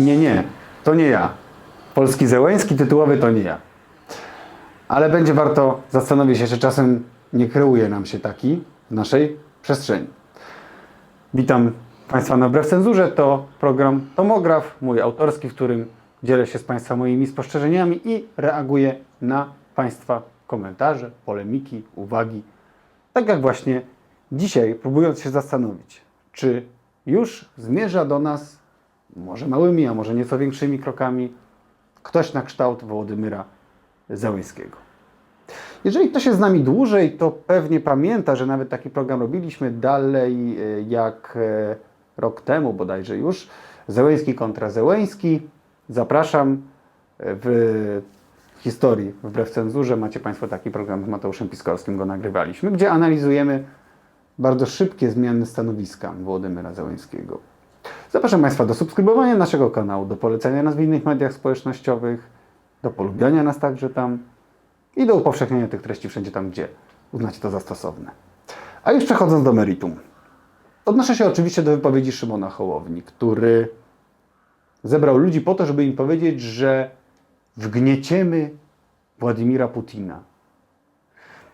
Nie, nie, to nie ja. Polski Zełęński tytułowy to nie ja. Ale będzie warto zastanowić się, czy czasem nie kreuje nam się taki w naszej przestrzeni. Witam Państwa na Wbrew Cenzurze. To program Tomograf, mój autorski, w którym dzielę się z Państwa moimi spostrzeżeniami i reaguję na Państwa komentarze, polemiki, uwagi. Tak jak właśnie dzisiaj, próbując się zastanowić, czy już zmierza do nas, może małymi, a może nieco większymi krokami, ktoś na kształt Wołodymyra Zełęskiego. Jeżeli ktoś jest z nami dłużej, to pewnie pamięta, że nawet taki program robiliśmy dalej e, jak e, rok temu bodajże już. Zełęński kontra Zełęński. Zapraszam e, w historii wbrew cenzurze. Macie Państwo taki program z Mateuszem Piskorskim, go nagrywaliśmy, gdzie analizujemy bardzo szybkie zmiany stanowiska Włodymyra Zełęńskiego. Zapraszam Państwa do subskrybowania naszego kanału, do polecenia nas w innych mediach społecznościowych, do polubiania nas także tam i do upowszechniania tych treści wszędzie tam, gdzie uznacie to za stosowne. A już przechodząc do meritum. Odnoszę się oczywiście do wypowiedzi Szymona Hołowni, który zebrał ludzi po to, żeby im powiedzieć, że wgnieciemy Władimira Putina.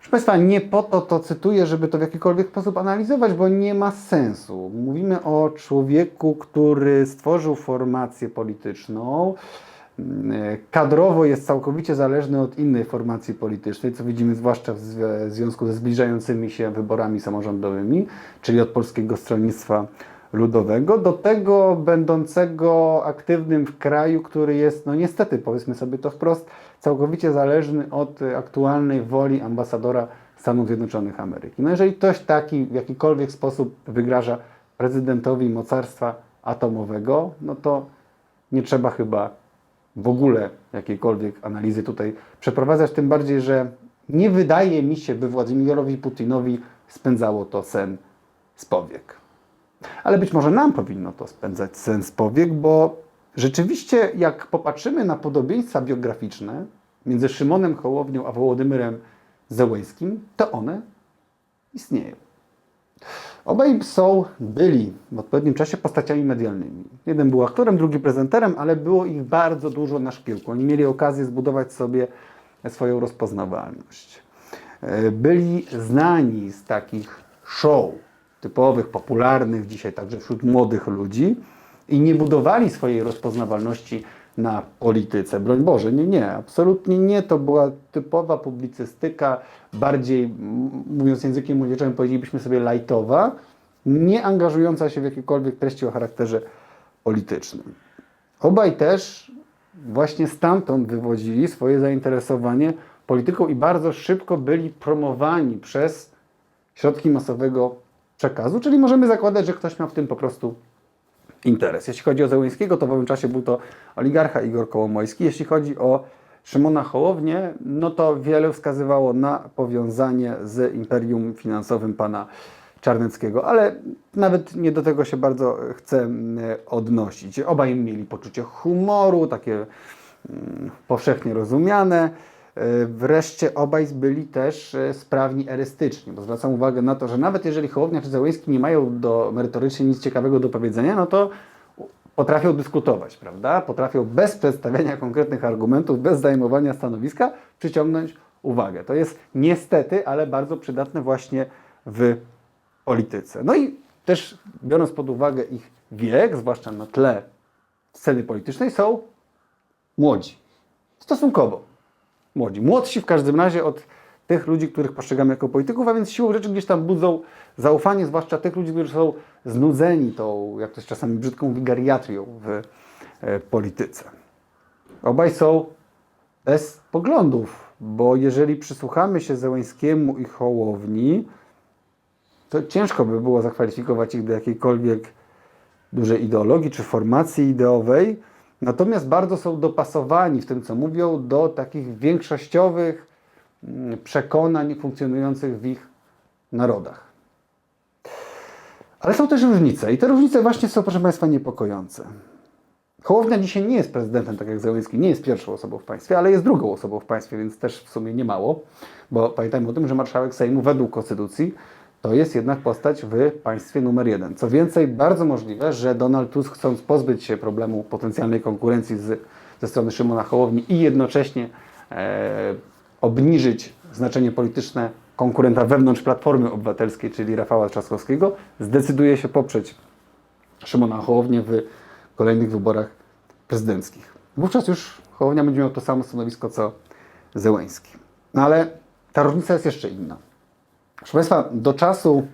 Proszę Państwa, nie po to to cytuję, żeby to w jakikolwiek sposób analizować, bo nie ma sensu. Mówimy o człowieku, który stworzył formację polityczną, kadrowo jest całkowicie zależny od innej formacji politycznej, co widzimy zwłaszcza w zw- związku ze zbliżającymi się wyborami samorządowymi, czyli od Polskiego Stronnictwa Ludowego, do tego będącego aktywnym w kraju, który jest, no niestety, powiedzmy sobie to wprost, całkowicie zależny od aktualnej woli ambasadora Stanów Zjednoczonych Ameryki. No jeżeli ktoś taki w jakikolwiek sposób wygraża prezydentowi mocarstwa atomowego, no to nie trzeba chyba w ogóle jakiejkolwiek analizy tutaj przeprowadzać, tym bardziej, że nie wydaje mi się, by Władimirowi Putinowi spędzało to sen z powiek. Ale być może nam powinno to spędzać sen z powiek, bo rzeczywiście jak popatrzymy na podobieństwa biograficzne między Szymonem Hołownią a Wołodymyrem Zełęskim, to one istnieją. Obaj są, byli w odpowiednim czasie postaciami medialnymi. Jeden był aktorem, drugi prezenterem, ale było ich bardzo dużo na szpilku. Oni mieli okazję zbudować sobie swoją rozpoznawalność. E, Byli znani z takich show typowych, popularnych dzisiaj także wśród młodych ludzi i nie budowali swojej rozpoznawalności na polityce. Broń Boże, nie, nie, absolutnie nie. To była typowa publicystyka, bardziej, mówiąc językiem młodzieżowym, powiedzielibyśmy sobie lajtowa, nie angażująca się w jakiekolwiek treści o charakterze politycznym. Obaj też właśnie stamtąd wywodzili swoje zainteresowanie polityką i bardzo szybko byli promowani przez środki masowego przekazu, czyli możemy zakładać, że ktoś miał w tym po prostu interes. Jeśli chodzi o Zełęńskiego, to w owym czasie był to oligarcha Igor Kołomojski. Jeśli chodzi o Szymona Hołownię, no to wiele wskazywało na powiązanie z imperium finansowym pana Czarneckiego, ale nawet nie do tego się bardzo chcę odnosić. Obaj mieli poczucie humoru, takie mm, powszechnie rozumiane. E, Wreszcie obaj byli też e, sprawni erystyczni, bo zwracam uwagę na to, że nawet jeżeli Hołownia czy Zełęński nie mają do, merytorycznie nic ciekawego do powiedzenia, no to potrafią dyskutować, prawda? Potrafią bez przedstawiania konkretnych argumentów, bez zajmowania stanowiska przyciągnąć uwagę. To jest niestety, ale bardzo przydatne właśnie w polityce. No i też biorąc pod uwagę ich wiek, zwłaszcza na tle sceny politycznej, są młodzi. Stosunkowo młodzi. Młodsi w każdym razie od tych ludzi, których postrzegamy jako polityków, a więc siłą rzeczy gdzieś tam budzą zaufanie, zwłaszcza tych ludzi, którzy są znudzeni tą, jak to jest czasami brzydką wigariatrią w e, polityce. Obaj są bez poglądów, bo jeżeli przysłuchamy się Zełęńskiemu i Hołowni, to ciężko by było zakwalifikować ich do jakiejkolwiek dużej ideologii czy formacji ideowej, natomiast bardzo są dopasowani w tym, co mówią, do takich większościowych mm, przekonań funkcjonujących w ich narodach. Ale są też różnice i te różnice właśnie są, proszę Państwa, niepokojące. Hołownia dzisiaj nie jest prezydentem, tak jak Zełenski, nie jest pierwszą osobą w państwie, ale jest drugą osobą w państwie, więc też w sumie nie mało, bo pamiętajmy o tym, że marszałek Sejmu według Konstytucji to jest jednak postać w państwie numer jeden. Co więcej, bardzo możliwe, że Donald Tusk, chcąc pozbyć się problemu potencjalnej konkurencji z, ze strony Szymona Hołowni i jednocześnie e, obniżyć znaczenie polityczne konkurenta wewnątrz Platformy Obywatelskiej, czyli Rafała Trzaskowskiego, zdecyduje się poprzeć Szymona Hołownię w kolejnych wyborach prezydenckich. Wówczas już Hołownia będzie miał to samo stanowisko co Zełęński. No ale ta różnica jest jeszcze inna. Proszę Państwa, do czasu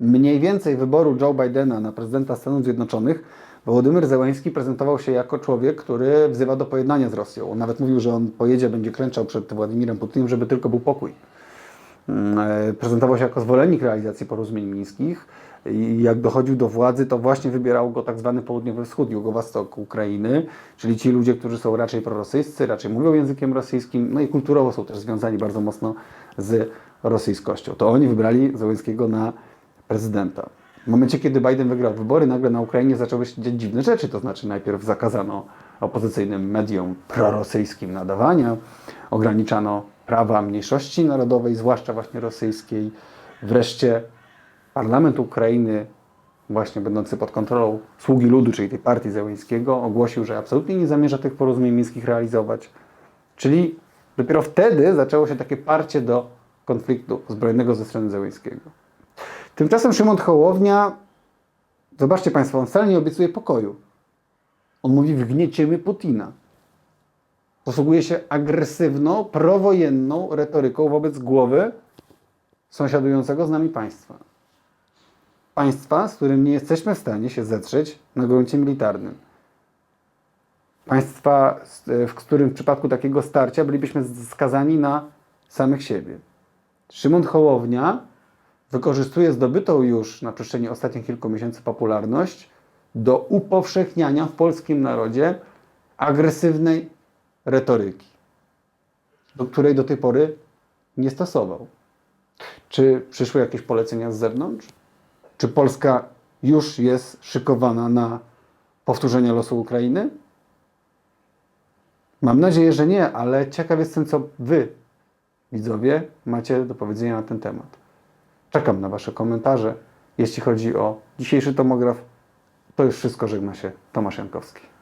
mniej więcej wyboru Joe Bidena na prezydenta Stanów Zjednoczonych Wołodymyr Zełański prezentował się jako człowiek, który wzywa do pojednania z Rosją. On nawet mówił, że on pojedzie, będzie klęczał przed Władimirem Putinem, żeby tylko był pokój. Mm, e, Prezentował się jako zwolennik realizacji porozumień mińskich i jak dochodził do władzy, to właśnie wybierał go tak zwany południowy wschód, jugowostok Ukrainy, czyli ci ludzie, którzy są raczej prorosyjscy, raczej mówią językiem rosyjskim, no i kulturowo są też związani bardzo mocno z rosyjskością. To oni wybrali Zełenskiego na prezydenta. W momencie, kiedy Biden wygrał wybory, nagle na Ukrainie zaczęły się dziać dziwne rzeczy. To znaczy, najpierw zakazano opozycyjnym mediom prorosyjskim nadawania, ograniczano prawa mniejszości narodowej, zwłaszcza właśnie rosyjskiej. Wreszcie parlament Ukrainy, właśnie będący pod kontrolą sługi ludu, czyli tej partii Zełenskiego, ogłosił, że absolutnie nie zamierza tych porozumień mińskich realizować. Czyli dopiero wtedy zaczęło się takie parcie do konfliktu zbrojnego ze strony Zełenskiego. Tymczasem Szymon Hołownia, zobaczcie Państwo, on wcale nie obiecuje pokoju. On mówi, wgnieciemy Putina. Posługuje się agresywną, prowojenną retoryką wobec głowy sąsiadującego z nami państwa. Państwa, z którym nie jesteśmy w stanie się zetrzeć na gruncie militarnym. Państwa, w którym w przypadku takiego starcia bylibyśmy skazani na samych siebie. Szymon Hołownia wykorzystuje zdobytą już na przestrzeni ostatnich kilku miesięcy popularność do upowszechniania w polskim narodzie agresywnej retoryki, do której do tej pory nie stosował. Czy przyszły jakieś polecenia z zewnątrz? Czy Polska już jest szykowana na powtórzenie losu Ukrainy? Mam nadzieję, że nie, ale ciekaw jestem, co Wy, widzowie, macie do powiedzenia na ten temat. Czekam na Wasze komentarze. Jeśli chodzi o dzisiejszy tomograf, to już wszystko żegna się Tomasz Jankowski.